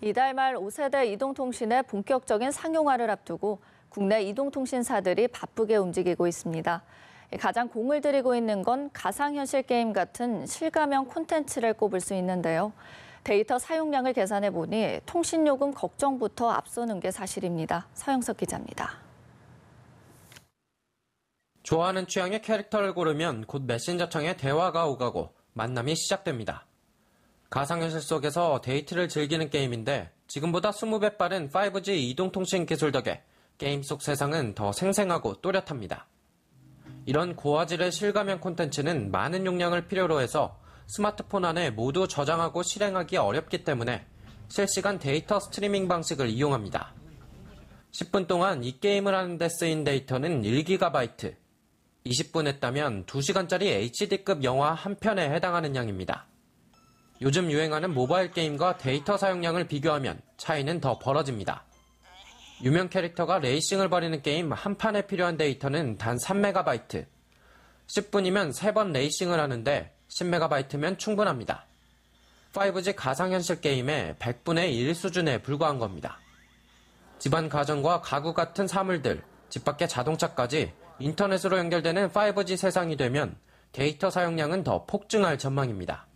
이달 말 5세대 이동통신의 본격적인 상용화를 앞두고 국내 이동통신사들이 바쁘게 움직이고 있습니다. 가장 공을 들이고 있는 건 가상현실 게임 같은 실가형 콘텐츠를 꼽을 수 있는데요. 데이터 사용량을 계산해 보니 통신요금 걱정부터 앞서는 게 사실입니다. 서영석 기자입니다. 좋아하는 취향의 캐릭터를 고르면 곧 메신저창에 대화가 오가고 만남이 시작됩니다. 가상현실 속에서 데이트를 즐기는 게임인데 지금보다 20배 빠른 5G 이동통신 기술 덕에 게임 속 세상은 더 생생하고 또렷합니다. 이런 고화질의 실가면 콘텐츠는 많은 용량을 필요로 해서 스마트폰 안에 모두 저장하고 실행하기 어렵기 때문에 실시간 데이터 스트리밍 방식을 이용합니다. 10분 동안 이 게임을 하는데 쓰인 데이터는 1GB, 20분 했다면 2시간짜리 HD급 영화 한 편에 해당하는 양입니다. 요즘 유행하는 모바일 게임과 데이터 사용량을 비교하면 차이는 더 벌어집니다. 유명 캐릭터가 레이싱을 벌이는 게임 한 판에 필요한 데이터는 단 3MB. 10분이면 3번 레이싱을 하는데 10MB면 충분합니다. 5G 가상현실 게임의 100분의 1 수준에 불과한 겁니다. 집안 가전과 가구 같은 사물들, 집 밖의 자동차까지 인터넷으로 연결되는 5G 세상이 되면 데이터 사용량은 더 폭증할 전망입니다.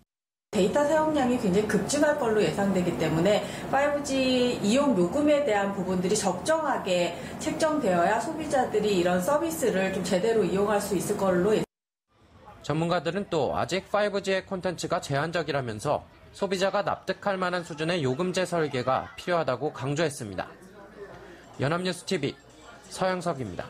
데이터 사용량이 굉장히 급증할 걸로 예상되기 때문에 5G 이용 요금에 대한 부분들이 적정하게 책정되어야 소비자들이 이런 서비스를 좀 제대로 이용할 수 있을 걸로 예- 전문가들은 또 아직 5G의 콘텐츠가 제한적이라면서 소비자가 납득할 만한 수준의 요금제 설계가 필요하다고 강조했습니다. 연합뉴스 TV 서영석입니다.